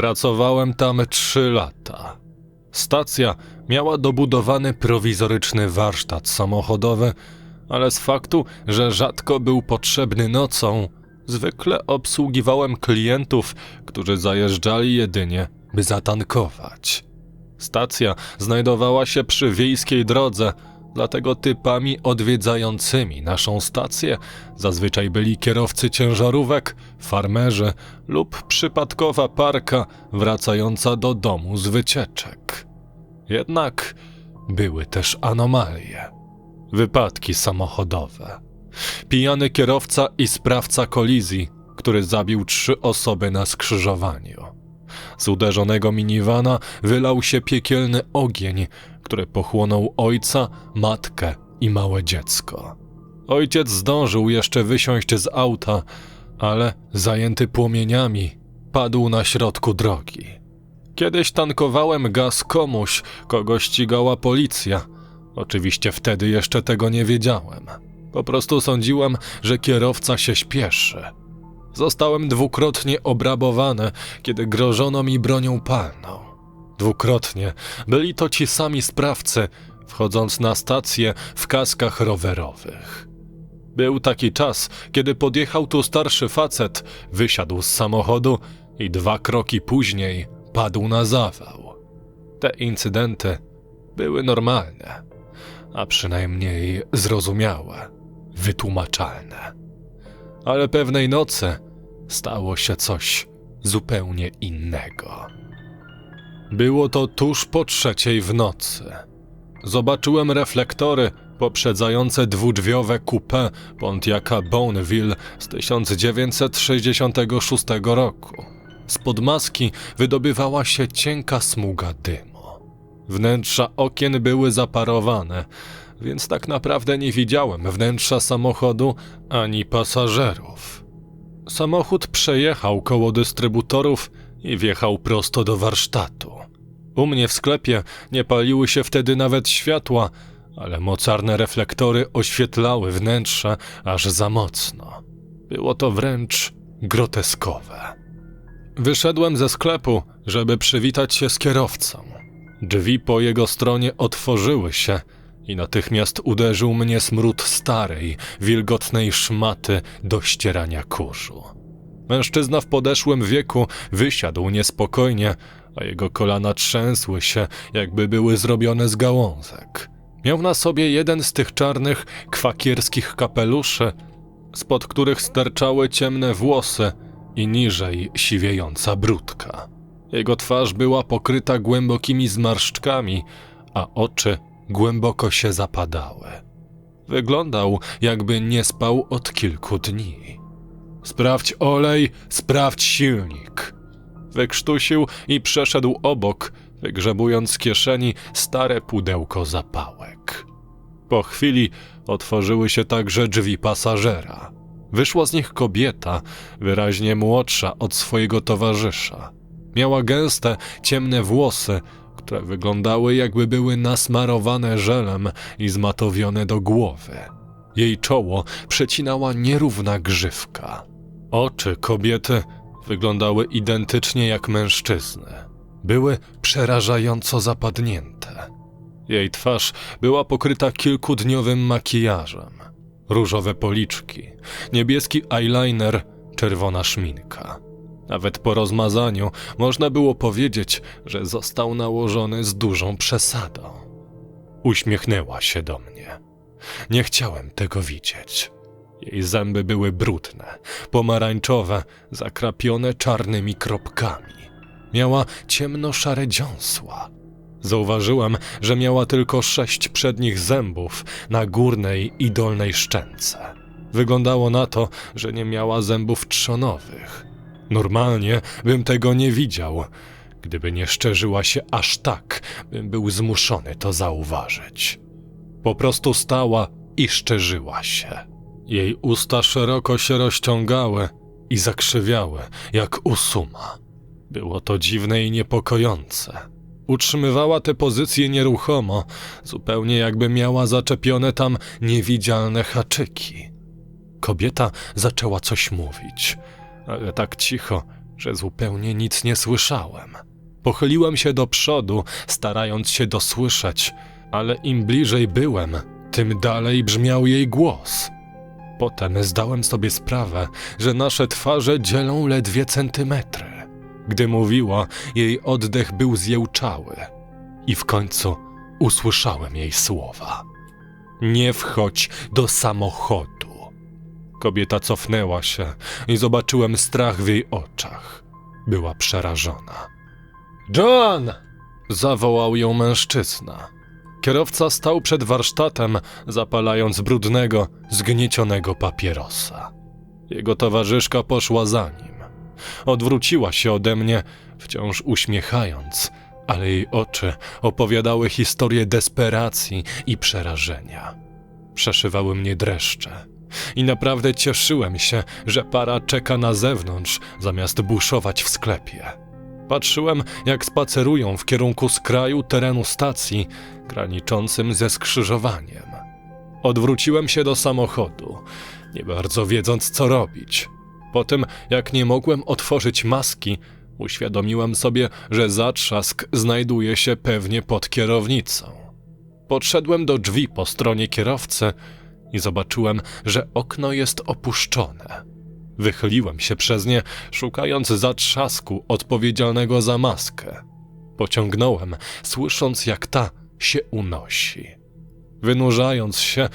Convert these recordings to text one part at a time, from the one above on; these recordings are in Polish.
Pracowałem tam trzy lata. Stacja miała dobudowany prowizoryczny warsztat samochodowy, ale z faktu, że rzadko był potrzebny nocą, zwykle obsługiwałem klientów, którzy zajeżdżali jedynie, by zatankować. Stacja znajdowała się przy wiejskiej drodze, dlatego typami odwiedzającymi naszą stację zazwyczaj byli kierowcy ciężarówek, farmerzy lub przypadkowa parka wracająca do domu z wycieczek. Jednak były też anomalie. Wypadki samochodowe. Pijany kierowca i sprawca kolizji, który zabił trzy osoby na skrzyżowaniu. Z uderzonego minivana wylał się piekielny ogień, który pochłonął ojca, matkę i małe dziecko. Ojciec zdążył jeszcze wysiąść z auta, ale zajęty płomieniami padł na środku drogi. Kiedyś tankowałem gaz komuś, kogo ścigała policja. Oczywiście wtedy jeszcze tego nie wiedziałem. Po prostu sądziłem, że kierowca się śpieszy. Zostałem dwukrotnie obrabowany, kiedy grożono mi bronią palną. Dwukrotnie byli to ci sami sprawcy, wchodząc na stację w kaskach rowerowych. Był taki czas, kiedy podjechał tu starszy facet, wysiadł z samochodu i dwa kroki później padł na zawał. Te incydenty były normalne, a przynajmniej zrozumiałe, wytłumaczalne. Ale pewnej nocy stało się coś zupełnie innego. Było to tuż po trzeciej w nocy. Zobaczyłem reflektory poprzedzające dwudrzwiowe coupé Pontiaca Bonneville z 1966 roku. Spod maski wydobywała się cienka smuga dymu. Wnętrza okien były zaparowane, więc tak naprawdę nie widziałem wnętrza samochodu ani pasażerów. Samochód przejechał koło dystrybutorów i wjechał prosto do warsztatu. U mnie w sklepie nie paliły się wtedy nawet światła, ale mocarne reflektory oświetlały wnętrze aż za mocno. Było to wręcz groteskowe. Wyszedłem ze sklepu, żeby przywitać się z kierowcą. Drzwi po jego stronie otworzyły się i natychmiast uderzył mnie smród starej, wilgotnej szmaty do ścierania kurzu. Mężczyzna w podeszłym wieku wysiadł niespokojnie, a jego kolana trzęsły się, jakby były zrobione z gałązek. Miał na sobie jeden z tych czarnych, kwakierskich kapeluszy, spod których sterczały ciemne włosy i niżej siwiejąca brudka. Jego twarz była pokryta głębokimi zmarszczkami, a oczy głęboko się zapadały. Wyglądał, jakby nie spał od kilku dni. Sprawdź olej, sprawdź silnik. Wykrztusił i przeszedł obok, wygrzebując z kieszeni stare pudełko zapałek. Po chwili otworzyły się także drzwi pasażera. Wyszła z nich kobieta, wyraźnie młodsza od swojego towarzysza. Miała gęste, ciemne włosy, które wyglądały jakby były nasmarowane żelem i zmatowione do głowy. Jej czoło przecinała nierówna grzywka. Oczy kobiety wyglądały identycznie jak mężczyzny. Były przerażająco zapadnięte. Jej twarz była pokryta kilkudniowym makijażem. Różowe policzki, niebieski eyeliner, czerwona szminka. Nawet po rozmazaniu można było powiedzieć, że został nałożony z dużą przesadą. Uśmiechnęła się do mnie. Nie chciałem tego widzieć. Jej zęby były brudne, pomarańczowe, zakrapione czarnymi kropkami. Miała ciemno-szare dziąsła. Zauważyłem, że miała tylko sześć przednich zębów na górnej i dolnej szczęce. Wyglądało na to, że nie miała zębów trzonowych. Normalnie bym tego nie widział, gdyby nie szczerzyła się aż tak, bym był zmuszony to zauważyć. Po prostu stała i szczerzyła się. Jej usta szeroko się rozciągały i zakrzywiały, jak u suma. Było to dziwne i niepokojące. Utrzymywała tę pozycję nieruchomo, zupełnie jakby miała zaczepione tam niewidzialne haczyki. Kobieta zaczęła coś mówić, ale tak cicho, że zupełnie nic nie słyszałem. Pochyliłem się do przodu, starając się dosłyszeć, ale im bliżej byłem, tym dalej brzmiał jej głos. Potem zdałem sobie sprawę, że nasze twarze dzielą ledwie centymetry. Gdy mówiła, jej oddech był zjełczały. I w końcu usłyszałem jej słowa. Nie wchodź do samochodu. Kobieta cofnęła się i zobaczyłem strach w jej oczach. Była przerażona. John! zawołał ją mężczyzna. Kierowca stał przed warsztatem, zapalając brudnego, zgniecionego papierosa. Jego towarzyszka poszła za nim. Odwróciła się ode mnie, wciąż uśmiechając, ale jej oczy opowiadały historię desperacji i przerażenia. Przeszywały mnie dreszcze. I naprawdę cieszyłem się, że para czeka na zewnątrz, zamiast buszować w sklepie. Patrzyłem, jak spacerują w kierunku skraju terenu stacji, graniczącym ze skrzyżowaniem. Odwróciłem się do samochodu, nie bardzo wiedząc, co robić. Po tym, jak nie mogłem otworzyć maski, uświadomiłem sobie, że zatrzask znajduje się pewnie pod kierownicą. Podszedłem do drzwi po stronie kierowcy i zobaczyłem, że okno jest opuszczone. Wychyliłem się przez nie, szukając zatrzasku odpowiedzialnego za maskę. Pociągnąłem, słysząc jak ta się unosi. Wynurzając się,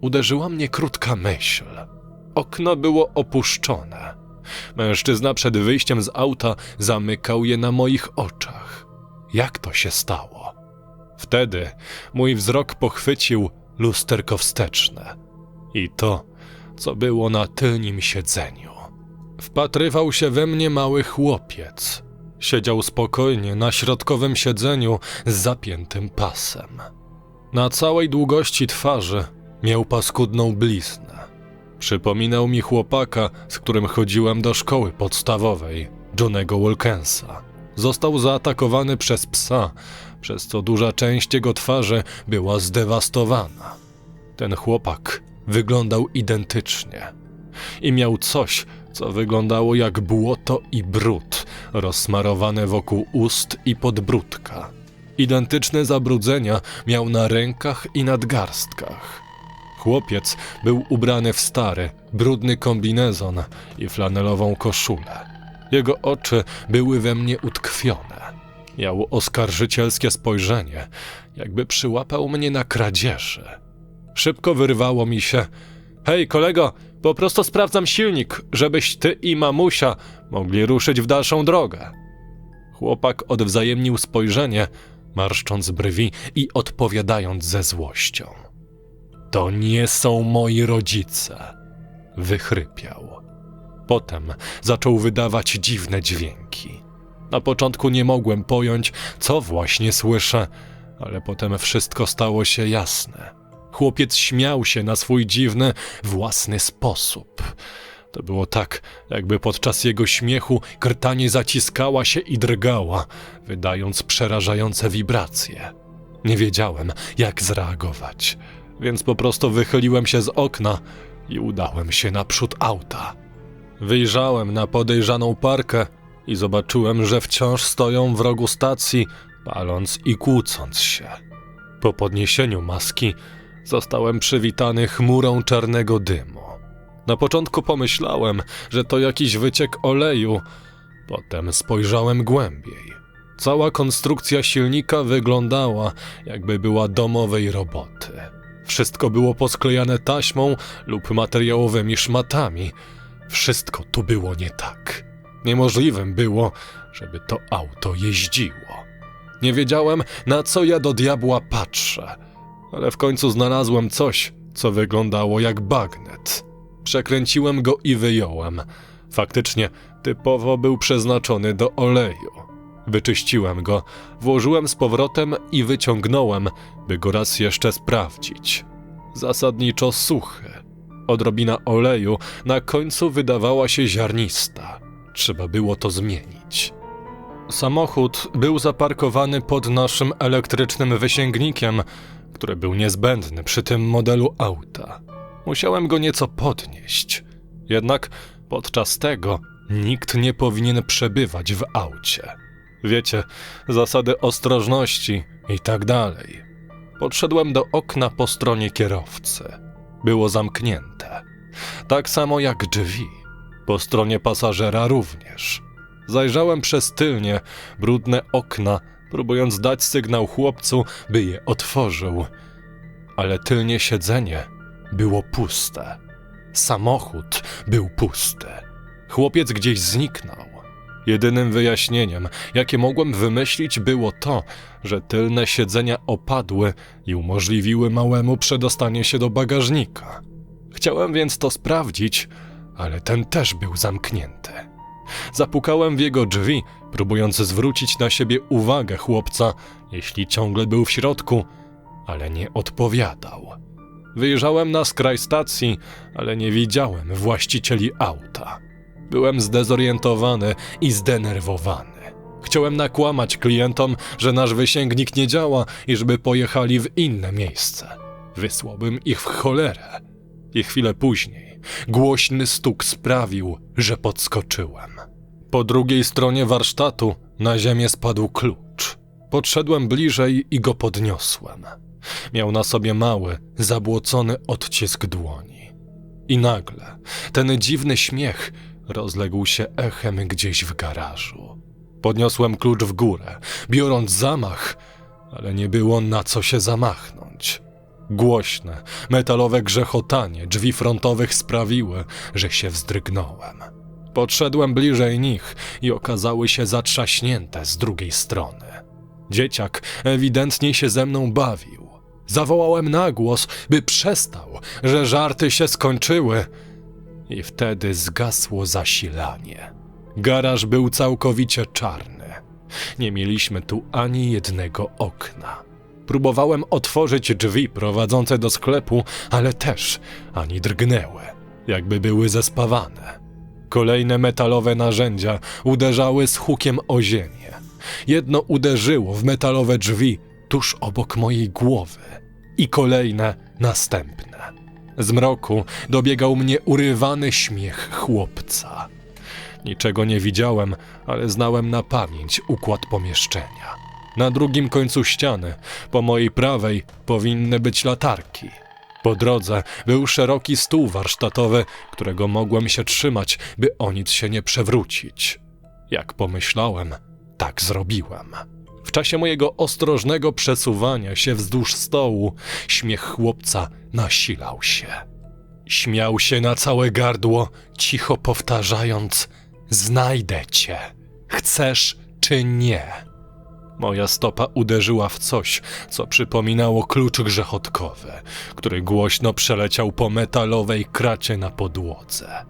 uderzyła mnie krótka myśl. Okno było opuszczone. Mężczyzna przed wyjściem z auta zamykał je na moich oczach. Jak to się stało? Wtedy mój wzrok pochwycił lusterko wsteczne i to, co było na tylnym siedzeniu. Wpatrywał się we mnie mały chłopiec. Siedział spokojnie na środkowym siedzeniu z zapiętym pasem. Na całej długości twarzy miał paskudną bliznę. Przypominał mi chłopaka, z którym chodziłem do szkoły podstawowej, Johnego Wilkensa. Został zaatakowany przez psa, przez co duża część jego twarzy była zdewastowana. Ten chłopak wyglądał identycznie i miał coś, co wyglądało jak błoto i brud rozsmarowane wokół ust i podbródka. Identyczne zabrudzenia miał na rękach i nadgarstkach. Chłopiec był ubrany w stary, brudny kombinezon i flanelową koszulę. Jego oczy były we mnie utkwione. Miał oskarżycielskie spojrzenie, jakby przyłapał mnie na kradzieży. Szybko wyrwało mi się: Hej, kolego, po prostu sprawdzam silnik, żebyś ty i mamusia mogli ruszyć w dalszą drogę. Chłopak odwzajemnił spojrzenie, marszcząc brwi i odpowiadając ze złością. To nie są moi rodzice. Wychrypiał. Potem zaczął wydawać dziwne dźwięki. Na początku nie mogłem pojąć, co właśnie słyszę, ale potem wszystko stało się jasne. Chłopiec śmiał się na swój dziwny, własny sposób. To było tak, jakby podczas jego śmiechu krtanie zaciskała się i drgała, wydając przerażające wibracje. Nie wiedziałem, jak zareagować, więc po prostu wychyliłem się z okna i udałem się naprzód auta. Wyjrzałem na podejrzaną parkę i zobaczyłem, że wciąż stoją w rogu stacji, paląc i kłócąc się. Po podniesieniu maski zostałem przywitany chmurą czarnego dymu. Na początku pomyślałem, że to jakiś wyciek oleju, potem spojrzałem głębiej. Cała konstrukcja silnika wyglądała, jakby była domowej roboty. Wszystko było posklejane taśmą lub materiałowymi szmatami. Wszystko tu było nie tak. Niemożliwym było, żeby to auto jeździło. Nie wiedziałem, na co ja do diabła patrzę, ale w końcu znalazłem coś, co wyglądało jak bagnet. Przekręciłem go i wyjąłem. Faktycznie, typowo był przeznaczony do oleju. Wyczyściłem go, włożyłem z powrotem i wyciągnąłem, by go raz jeszcze sprawdzić. Zasadniczo suchy. Odrobina oleju na końcu wydawała się ziarnista. Trzeba było to zmienić. Samochód był zaparkowany pod naszym elektrycznym wysięgnikiem, który był niezbędny przy tym modelu auta. Musiałem go nieco podnieść. Jednak podczas tego nikt nie powinien przebywać w aucie. Wiecie, zasady ostrożności i tak dalej. Podszedłem do okna po stronie kierowcy. Było zamknięte. Tak samo jak drzwi. Po stronie pasażera również. Zajrzałem przez tylnie, brudne okna, próbując dać sygnał chłopcu, by je otworzył. Ale tylnie siedzenie było puste. Samochód był pusty. Chłopiec gdzieś zniknął. Jedynym wyjaśnieniem, jakie mogłem wymyślić, było to, że tylne siedzenia opadły i umożliwiły małemu przedostanie się do bagażnika. Chciałem więc to sprawdzić, ale ten też był zamknięty. Zapukałem w jego drzwi, próbując zwrócić na siebie uwagę chłopca, jeśli ciągle był w środku, ale nie odpowiadał. Wyjrzałem na skraj stacji, ale nie widziałem właścicieli auta. Byłem zdezorientowany i zdenerwowany. Chciałem nakłamać klientom, że nasz wysięgnik nie działa i żeby pojechali w inne miejsce. Wysłałbym ich w cholerę. I chwilę później głośny stuk sprawił, że podskoczyłem. Po drugiej stronie warsztatu na ziemię spadł klucz. Podszedłem bliżej i go podniosłem. Miał na sobie mały, zabłocony odcisk dłoni. I nagle ten dziwny śmiech rozległ się echem gdzieś w garażu. Podniosłem klucz w górę, biorąc zamach, ale nie było na co się zamachnąć. Głośne, metalowe grzechotanie drzwi frontowych sprawiły, że się wzdrygnąłem. Podszedłem bliżej nich i okazały się zatrzaśnięte z drugiej strony. Dzieciak ewidentnie się ze mną bawił. Zawołałem na głos, by przestał, że żarty się skończyły, i wtedy zgasło zasilanie. Garaż był całkowicie czarny. Nie mieliśmy tu ani jednego okna. Próbowałem otworzyć drzwi prowadzące do sklepu, ale też ani drgnęły, jakby były zespawane. Kolejne metalowe narzędzia uderzały z hukiem o ziemię. Jedno uderzyło w metalowe drzwi tuż obok mojej głowy, i kolejne następne. Z mroku dobiegał mnie urywany śmiech chłopca. Niczego nie widziałem, ale znałem na pamięć układ pomieszczenia. Na drugim końcu ściany, po mojej prawej, powinny być latarki. Po drodze był szeroki stół warsztatowy, którego mogłem się trzymać, by o nic się nie przewrócić. Jak pomyślałem, tak zrobiłem. W czasie mojego ostrożnego przesuwania się wzdłuż stołu, śmiech chłopca nasilał się. Śmiał się na całe gardło, cicho powtarzając: Znajdę cię. Chcesz czy nie? Moja stopa uderzyła w coś, co przypominało klucz grzechotkowy, który głośno przeleciał po metalowej kracie na podłodze.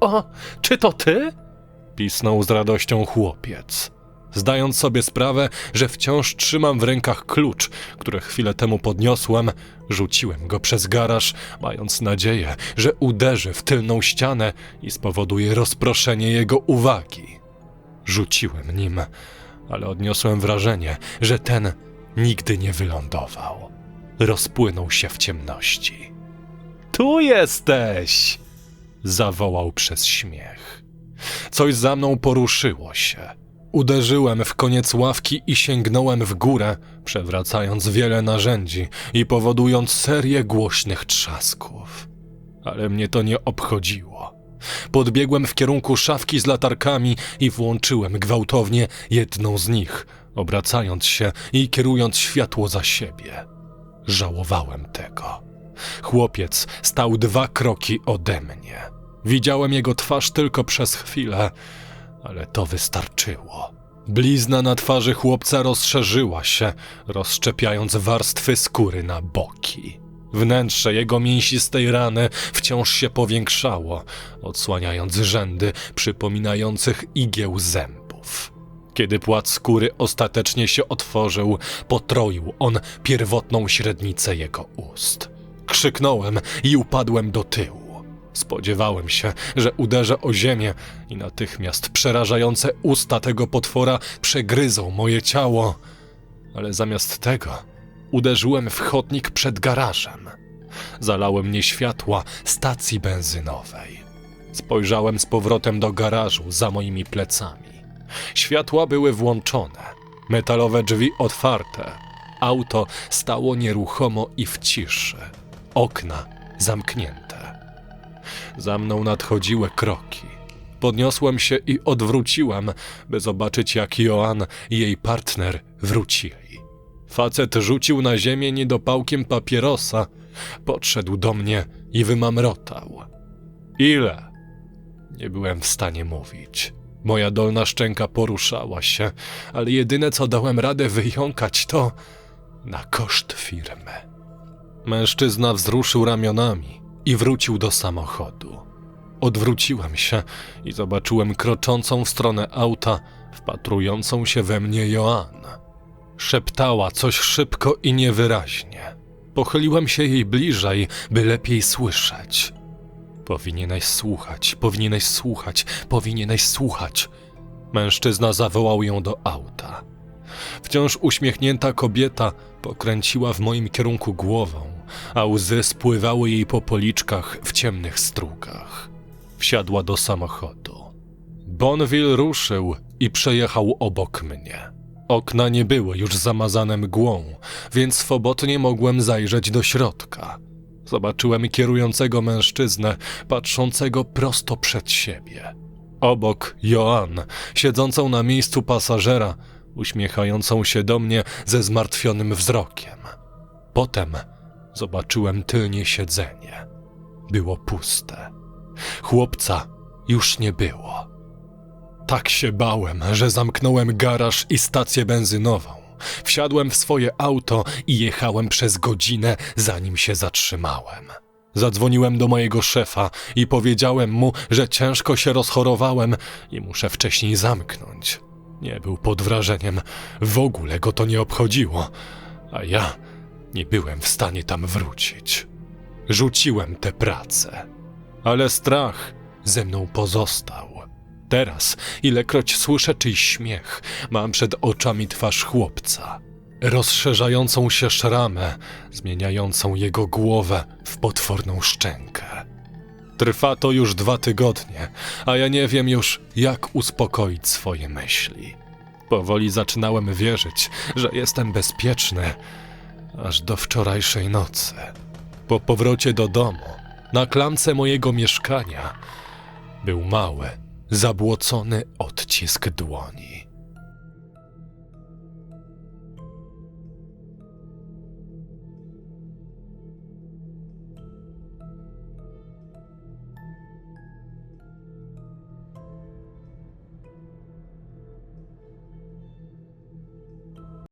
O, czy to ty? pisnął z radością chłopiec. Zdając sobie sprawę, że wciąż trzymam w rękach klucz, który chwilę temu podniosłem, rzuciłem go przez garaż, mając nadzieję, że uderzy w tylną ścianę i spowoduje rozproszenie jego uwagi. Rzuciłem nim, ale odniosłem wrażenie, że ten nigdy nie wylądował. Rozpłynął się w ciemności. Tu jesteś! zawołał przez śmiech. Coś za mną poruszyło się. Uderzyłem w koniec ławki i sięgnąłem w górę, przewracając wiele narzędzi i powodując serię głośnych trzasków. Ale mnie to nie obchodziło. Podbiegłem w kierunku szafki z latarkami i włączyłem gwałtownie jedną z nich, obracając się i kierując światło za siebie. Żałowałem tego. Chłopiec stał dwa kroki ode mnie. Widziałem jego twarz tylko przez chwilę, ale to wystarczyło. Blizna na twarzy chłopca rozszerzyła się, rozszczepiając warstwy skóry na boki. Wnętrze jego mięsistej rany wciąż się powiększało, odsłaniając rzędy przypominających igieł zębów. Kiedy płat skóry ostatecznie się otworzył, potroił on pierwotną średnicę jego ust. Krzyknąłem i upadłem do tyłu. Spodziewałem się, że uderzę o ziemię i natychmiast przerażające usta tego potwora przegryzą moje ciało, ale zamiast tego uderzyłem w chodnik przed garażem. Zalały mnie światła stacji benzynowej. Spojrzałem z powrotem do garażu za moimi plecami. Światła były włączone, metalowe drzwi otwarte. Auto stało nieruchomo i w ciszy. Okna zamknięte. Za mną nadchodziły kroki. Podniosłem się i odwróciłem, by zobaczyć, jak Joan i jej partner wrócili. Facet rzucił na ziemię niedopałkiem papierosa, podszedł do mnie i wymamrotał. Ile? Nie byłem w stanie mówić. Moja dolna szczęka poruszała się, ale jedyne co dałem radę wyjąkać to na koszt firmy. Mężczyzna wzruszył ramionami i wrócił do samochodu. Odwróciłem się i zobaczyłem kroczącą w stronę auta, wpatrującą się we mnie Joanna. Szeptała coś szybko i niewyraźnie. Pochyliłem się jej bliżej, by lepiej słyszeć. Powinieneś słuchać, powinieneś słuchać, powinieneś słuchać. Mężczyzna zawołał ją do auta. Wciąż uśmiechnięta kobieta pokręciła w moim kierunku głową, a łzy spływały jej po policzkach w ciemnych strugach. Wsiadła do samochodu. Bonville ruszył i przejechał obok mnie. Okna nie były już zamazane mgłą, więc swobodnie mogłem zajrzeć do środka. Zobaczyłem kierującego mężczyznę, patrzącego prosto przed siebie. Obok Joan, siedzącą na miejscu pasażera, uśmiechającą się do mnie ze zmartwionym wzrokiem. Potem zobaczyłem tylnie siedzenie. Było puste. Chłopca już nie było. Tak się bałem, że zamknąłem garaż i stację benzynową. Wsiadłem w swoje auto i jechałem przez godzinę, zanim się zatrzymałem. Zadzwoniłem do mojego szefa i powiedziałem mu, że ciężko się rozchorowałem i muszę wcześniej zamknąć. Nie był pod wrażeniem, w ogóle go to nie obchodziło, a ja nie byłem w stanie tam wrócić. Rzuciłem tę pracę, ale strach ze mną pozostał. Teraz, ilekroć słyszę czyjś śmiech, mam przed oczami twarz chłopca, rozszerzającą się szramę, zmieniającą jego głowę w potworną szczękę. Trwa to już dwa tygodnie, a ja nie wiem już, jak uspokoić swoje myśli. Powoli zaczynałem wierzyć, że jestem bezpieczny, aż do wczorajszej nocy. Po powrocie do domu, na klamce mojego mieszkania, był mały, zabłocony odcisk dłoni.